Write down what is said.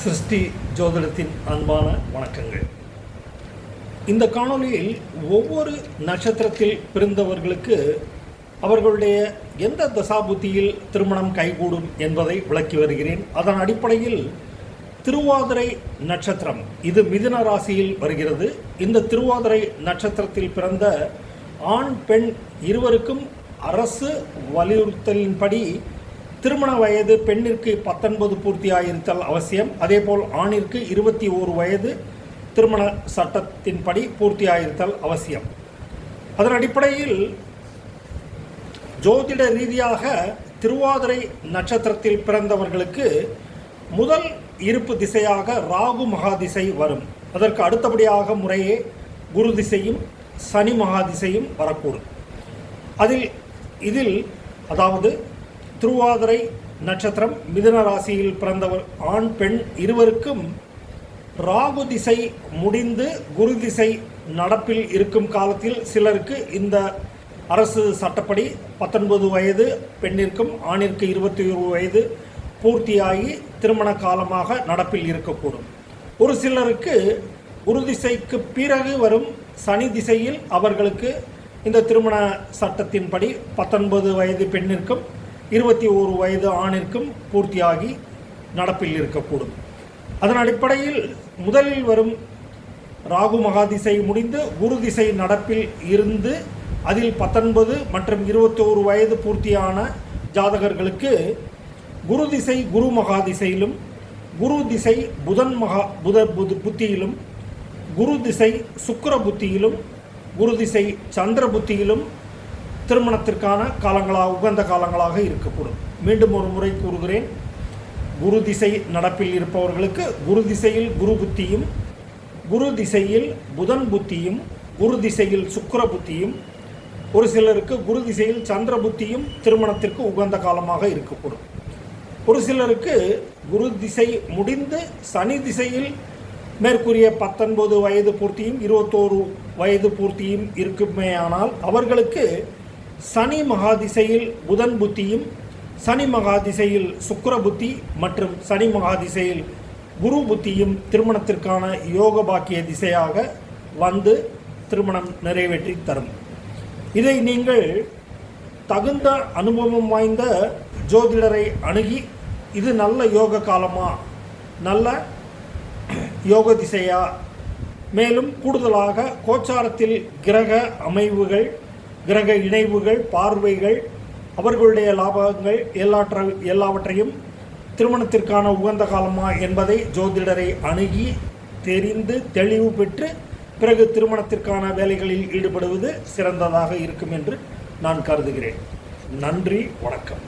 சிருஷ்டி ஜோதிடத்தின் அன்பான வணக்கங்கள். இந்த காணொளியில் ஒவ்வொரு நட்சத்திரத்தில் பிறந்தவர்களுக்கு அவர்களுடைய எந்த தசாபுத்தியில் திருமணம் கைகூடும் என்பதை விளக்கி வருகிறேன். அதன் அடிப்படையில் திருவாதிரை நட்சத்திரம் இது மிதுன ராசியில் வருகிறது. இந்த திருவாதிரை நட்சத்திரத்தில் பிறந்த ஆண் பெண் இருவருக்கும் அரசு வலியுறுத்தலின்படி திருமண வயது பெண்ணிற்கு பத்தொன்பது பூர்த்தியாயிருத்தல் அவசியம். அதேபோல் ஆணிற்கு இருபத்தி ஓரு வயது திருமண சட்டத்தின்படி பூர்த்தியாயிருத்தல் அவசியம். அதன் அடிப்படையில் ஜோதிட ரீதியாக திருவாதிரை நட்சத்திரத்தில் பிறந்தவர்களுக்கு முதல் இருப்பு திசையாக ராகு மகாதிசை வரும். அதற்கு அடுத்தபடியாக முறையே குரு திசையும் சனி மகாதிசையும் வரக்கூடும். அதில் இதில் அதாவது திருவாதிரை நட்சத்திரம் மிதுன ராசியில் பிறந்தவர் ஆண் பெண் இருவருக்கும் ராகு திசை முடிந்து குரு திசை நடப்பில் இருக்கும் காலத்தில் சிலருக்கு இந்த அரசு சட்டப்படி பத்தொன்பது வயது பெண்ணிற்கும் ஆணிற்கு இருபத்தி ஒரு வயது பூர்த்தியாகி திருமண காலமாக நடப்பில் இருக்கக்கூடும். ஒரு சிலருக்கு குரு திசைக்கு பிறகு வரும் சனி திசையில் அவர்களுக்கு இந்த திருமண சட்டத்தின்படி பத்தொன்பது வயது பெண்ணிற்கும் இருபத்தி ஓரு வயது ஆணிற்கும் பூர்த்தியாகி நடப்பில் இருக்கக்கூடும். அதன் அடிப்படையில் முதலில் வரும் ராகு மகாதிசை முடிந்து குரு திசை நடப்பில் இருந்து அதில் பத்தொன்பது மற்றும் இருபத்தோரு வயது பூர்த்தியான ஜாதகர்களுக்கு குரு திசை குரு மகாதிசையிலும் குரு திசை புதன் மகா புத புது புத்தியிலும் குரு திசை சுக்கர புத்தியிலும் குரு திசை சந்திர புத்தியிலும் திருமணத்திற்கான காலங்களாக உகந்த காலங்களாக இருக்கக்கூடும். மீண்டும் ஒரு முறை கூறுகிறேன். குரு திசை நடப்பில் இருப்பவர்களுக்கு குரு திசையில் குரு புத்தியும் குரு திசையில் புதன் புத்தியும் குரு திசையில் சுக்கர புத்தியும் ஒரு சிலருக்கு குரு திசையில் சந்திர புத்தியும் திருமணத்திற்கு உகந்த காலமாக இருக்கக்கூடும். ஒரு சிலருக்கு குரு திசை முடிந்து சனி திசையில் மேற்கூறிய பத்தொன்பது வயது பூர்த்தியும் இருபத்தோரு வயது பூர்த்தியும் இருக்குமேயானால் அவர்களுக்கு சனி மகாதிசையில் புதன் புத்தியும் சனி மகாதிசையில் சுக்கிர புத்தி மற்றும் சனி மகாதிசையில் குரு புத்தியும் திருமணத்திற்கான யோக பாக்கிய திசையாக வந்து திருமணம் நிறைவேற்றி தரும். இதை நீங்கள் தகுந்த அனுபவம் வாய்ந்த ஜோதிடரை அணுகி இது நல்ல யோக காலமா நல்ல யோக திசையா? மேலும் கூடுதலாக கோச்சாரத்தில் கிரக அமைவுகள் கிரக இணைவுகள் பார்வைகள் அவர்களுடைய லாபங்கள் எல்லாற்ற எல்லாவற்றையும் திருமணத்திற்கான உகந்த காலமா என்பதை ஜோதிடரை அணுகி தெரிந்து தெளிவு பெற்று பிறகு திருமணத்திற்கான வேலைகளில் ஈடுபடுவது சிறந்ததாக இருக்கும் என்று நான் கருதுகிறேன். நன்றி வணக்கம்.